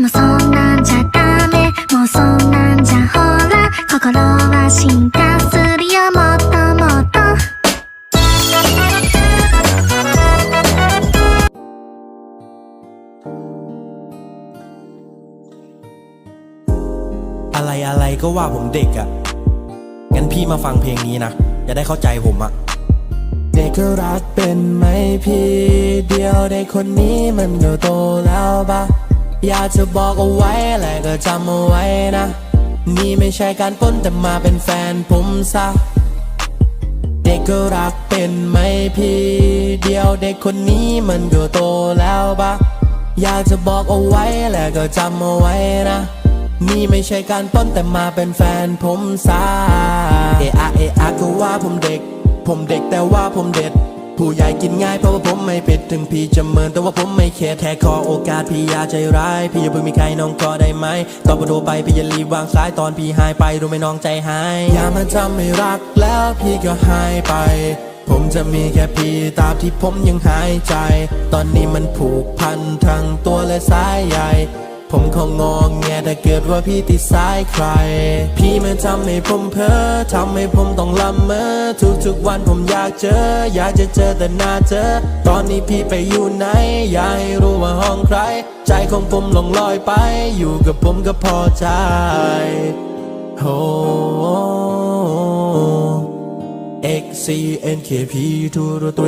もそんなんじゃダメもうそんなんじゃほら心は進化するよもっともっと อะไรอะไรก็ว่าผมเด็กอะ่ะ งั้นพี่มาฟังเพลงนี้นะ จะได้เข้าใจผมอะ่ะ เด็กก็รักเป็นไหมพี่ เดียวเด็กคนนี้มันก็โตแล้วปะ อยากจะบอกเอาไว้แหละก็จำเอาไว้นะ นี่ไม่ใช่การป้นแต่มาเป็นแฟนผมซะ เด็กก็รักเป็นไหมพี่ เดียวเด็กคนนี้มันก็โตแล้วปะอยากจะบอกเอาไว้แหละก็จำเอาไว้นะ นี่ไม่ใช่การป้นแต่มาเป็นแฟนผมซาเอะอะเอะอะก็ว่าผมเด็ก ผมเด็กแต่ว่าผมเด็ด ผู้ใหญ่กินง่ายเพราะว่าผมไม่ผิดถึงพี่จะเมินแต่ว่าผมไม่เข็ดแค่ขอโอกาสพี่อย่าใจร้าย พี่อย่าเพิ่งมีใครน้องก็ได้ไหมตอนพอโทรไปพี่อย่ารีบวางสายตอนพี่หายไปรู้ไหมน้องใจหายอย่ามาทำให้รักแล้วพี่ก็หายไป ผมจะมีแค่พี่ตาที่ผมยังหายใจ ตอนนี้มันผูกพันทั้งตัวและสายใย ผมคงงองแงถ้าเกิดว่าพี่ติดสายใคร พี่มันทำให้ผมเพ้อทำให้ผมต้องละเมอทุกๆวันผมอยากเจอ อยากจะเจอแต่หน้าเจอตอนนี้พี่ไปอยู่ไหน อยากให้รู้ว่าห้องใคร ใจของผมหลงลอยไป อยู่กับผมก็พอใจโอ้ X C N K P 2 3